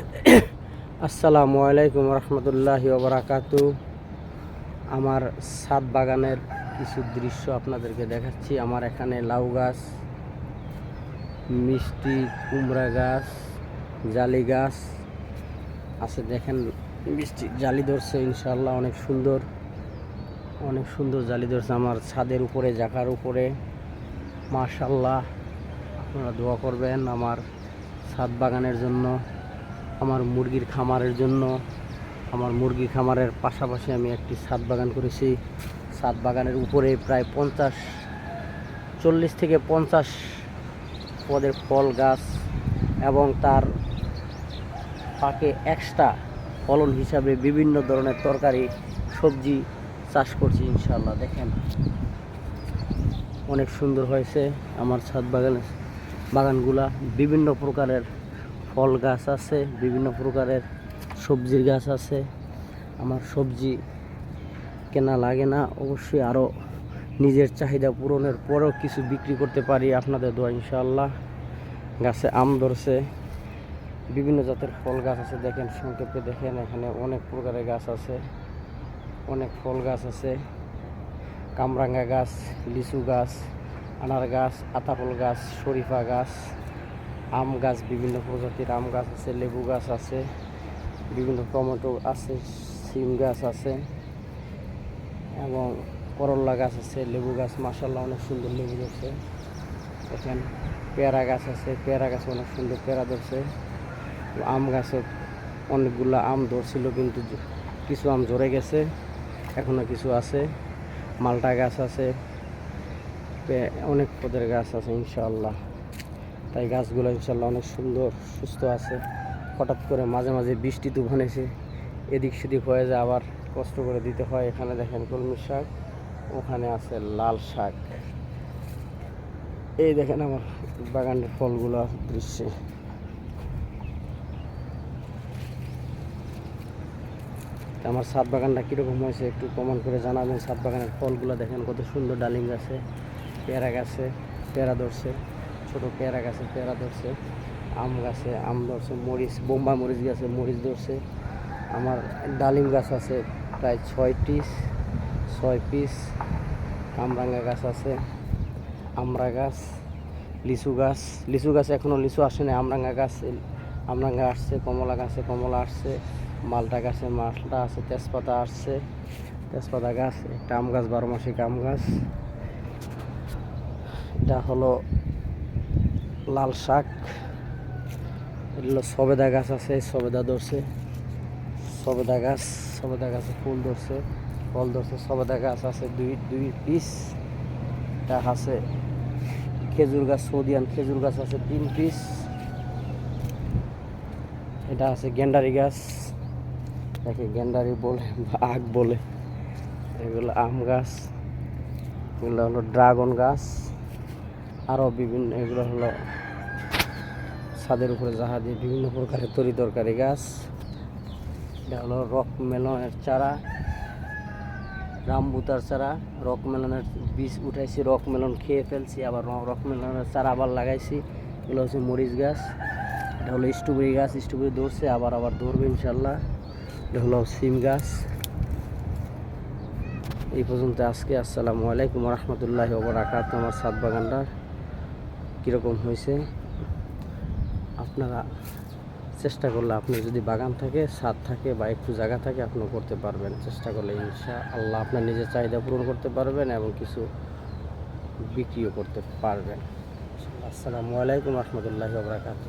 আসসালামু আলাইকুম রহমতুল্লাহি ওবরাকাতু আমার সাত বাগানের কিছু দৃশ্য আপনাদেরকে দেখাচ্ছি। আমার এখানে লাউ গাছ, মিষ্টি কুমড়া গাছ, জালি গাছ আছে। দেখেন, মিষ্টি জালি ধরছে ইনশাল্লাহ অনেক সুন্দর। অনেক সুন্দর জালি ধরছে আমার ছাদের উপরে, জাকার উপরে। মাশাল্লাহ আপনারা দোয়া করবেন আমার ছাদ বাগানের জন্য। আমার মুরগির খামারের জন্য। আমার মুরগি খামারের পাশাপাশি আমি একটি ছাদ বাগান করেছি। ছাদ বাগানের উপরে প্রায় পঞ্চাশ, চল্লিশ থেকে পঞ্চাশ পদের ফল গাছ এবং তার পাকে এক্সট্রা ফলন হিসাবে বিভিন্ন ধরনের তরকারি, সবজি চাষ করছি ইনশাল্লাহ দেখেন, অনেক সুন্দর হয়েছে আমার ছাদ বাগানের বাগানগুলা। বিভিন্ন প্রকারের ফল গাছ আছে, বিভিন্ন প্রকারের সবজির গাছ আছে। আমার সবজি কেনা লাগে না, অবশ্যই আরও নিজের চাহিদা পূরণের পরেও কিছু বিক্রি করতে পারি আপনাদের দোয়া, ইনশাআল্লাহ। গাছে আম ধরছে, বিভিন্ন জাতের ফল গাছ আছে, দেখেন সংক্ষেপে দেখেন, এখানে অনেক প্রকারের গাছ আছে, অনেক ফল গাছ আছে। কামরাঙ্গা গাছ, লিচু গাছ, আনার গাছ, আতাফল গাছ, শরীফা গাছ আম গাছ, বিভিন্ন প্রজাতির আম গাছ আছে, লেবু গাছ আছে, বিভিন্ন টমেটো আছে সিম গাছ আছে, এবং করল্লা গাছ আছে, লেবু গাছ মাসাল্লাহ অনেক সুন্দর লেবু ধরছে। এখান পেয়ারা গাছ আছে, পেয়ারা গাছ অনেক সুন্দর পেয়ারা ধরছে। আম গাছে অনেকগুলো আম ধরছিল, কিন্তু কিছু আম ঝরে গেছে এখনও কিছু আছে। মালটা গাছ আছে অনেক পদের গাছ আছে, ইনশাআল্লাহ। তাই গাছগুলো ইনশাল্লাহ অনেক সুন্দর, সুস্থ আছে। হঠাৎ করে মাঝে মাঝে বৃষ্টি তুফান এসে এদিক সেদিক হয়ে যায়, আবার কষ্ট করে দিতে হয়। এখানে দেখেন কলমি শাক, ওখানে আছে লাল শাক। এই দেখেন আমার বাগানের ফলগুলো দৃশ্যে। আমার সাত বাগানটা কীরকম হয়েছে একটু কমেন্ট করে জানাবেন। সাত বাগানের ফলগুলো দেখেন কত সুন্দর ডালিম গাছে, পেয়ারা গাছে, পেয়ারা ধরছে। ছোট পেয়ারা গাছে পেয়ারা ধরছে, আম গাছে আম ধরছে, মরিচ বোম্বা মরিচ গাছে মরিচ ধরছে। আমার ডালিম গাছ আছে প্রায় ছয় পিস ছয় পিস কামরাঙ্গা গাছ আছে, আমড়া গাছ, লিচু গাছ। লিচু গাছ এখনও লিচু আসে না আমরাঙ্গা গাছ, আমরাঙ্গা আসছে, কমলা গাছে কমলা আসছে, মালটা গাছে মালটা আছে, তেজপাতা আসছে, তেজপাতা গাছ, একটা আম গাছ, বারো মাসিক আম গাছ। এটা হলো লাল শাক এটা হলো সবেদা গাছ আছে সবেদা ধরছে। সবেদা গাছ, সবেদা গাছে ফুল ধরছে, ফল ধরছে, সবেদা গাছ আছে দুই দুই পিস এটা আছে খেজুর গাছ, সৌদিয়ান খেজুর গাছ আছে তিন পিস এটা আছে গেন্ডারি গাছ। এটাকে গেন্ডারি বলে আখ বলে। এগুলো আম গাছ। এগুলো হলো ড্রাগন গাছ। আরও বিভিন্ন, এগুলো হলো ছাদের উপরে জাহা দিয়ে বিভিন্ন প্রকারের তরি তরকারি গাছ। এটা হলো রক মেলনের চারা, রামবুতার চারা, রক মেলনের বীজ উঠাইছি, রক মেলন খেয়ে ফেলছি, আবার রক মেলনের চারা আবার লাগাইছি। এগুলো হচ্ছে মরিচ গাছ, এটা হলো স্ট্রবেরি গাছ, স্ট্রবেরি ধরছে, আবার আবার ধরবে ইনশাল্লাহ এটা হলো সিম গাছ। এই পর্যন্ত আজকে, আসসালামু আলাইকুম রহমতুল্লাহ ওবরাকাত আমার সাত বাগানটা কীরকম হয়েছে? আপনারা চেষ্টা করলে আপনার যদি বাগান থাকে ছাদ থাকে বা একটু জায়গা থাকে আপনি করতে পারবেন। চেষ্টা করলে ইনশা আল্লাহ আপনার নিজের চাহিদা পূরণ করতে পারবেন এবং কিছু বিক্রিও করতে পারবেন। আসসালামু আলাইকুম রহমতুল্লাহ ওবরাকাত